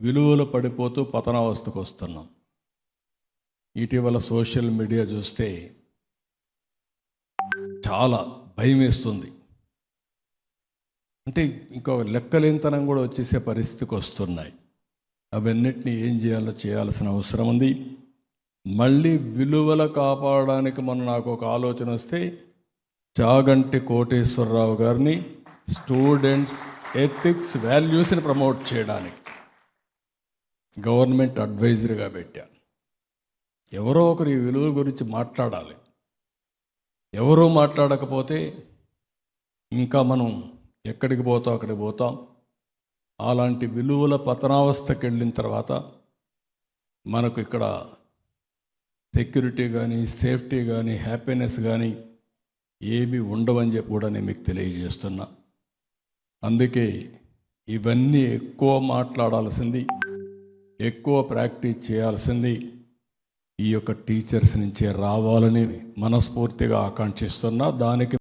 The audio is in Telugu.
విలువలు పడిపోతూ పతనావస్థకు వస్తున్నాం. ఇటీవల సోషల్ మీడియా చూస్తే చాలా భయం వేస్తుంది. అంటే ఇంకో లెక్కలేనితనం కూడా వచ్చేసే పరిస్థితికి వస్తున్నాయి. అవన్నిటిని ఏం చేయాలో చేయాల్సిన అవసరం ఉంది. మళ్ళీ విలువలు కాపాడడానికి మనం నాకు ఒక ఆలోచన వస్తే చాగంటి కోటేశ్వరరావు గారిని స్టూడెంట్స్ ఎథిక్స్ వాల్యూస్ని ప్రమోట్ చేయడానికి గవర్నమెంట్ అడ్వైజర్గా పెట్టాను ఎవరో ఒకరు ఈ విలువల గురించి మాట్లాడాలి. ఎవరూ మాట్లాడకపోతే ఇంకా మనం ఎక్కడికి పోతాం అక్కడికి పోతాం. అలాంటి విలువల పతనావస్థకి వెళ్ళిన తర్వాత మనకు ఇక్కడ సెక్యూరిటీ కానీ సేఫ్టీ కానీ హ్యాపీనెస్ కానీ ఏమీ ఉండవని చెప్పి కూడా నేను మీకు తెలియజేస్తున్నా. అందుకే ఇవన్నీ ఎక్కువ మాట్లాడాల్సింది ఎక్కువ ప్రాక్టీస్ చేయాల్సింది ఈ యొక్క టీచర్స్ నుంచే రావాలని మనస్ఫూర్తిగా ఆకాంక్షిస్తున్నా. దానికి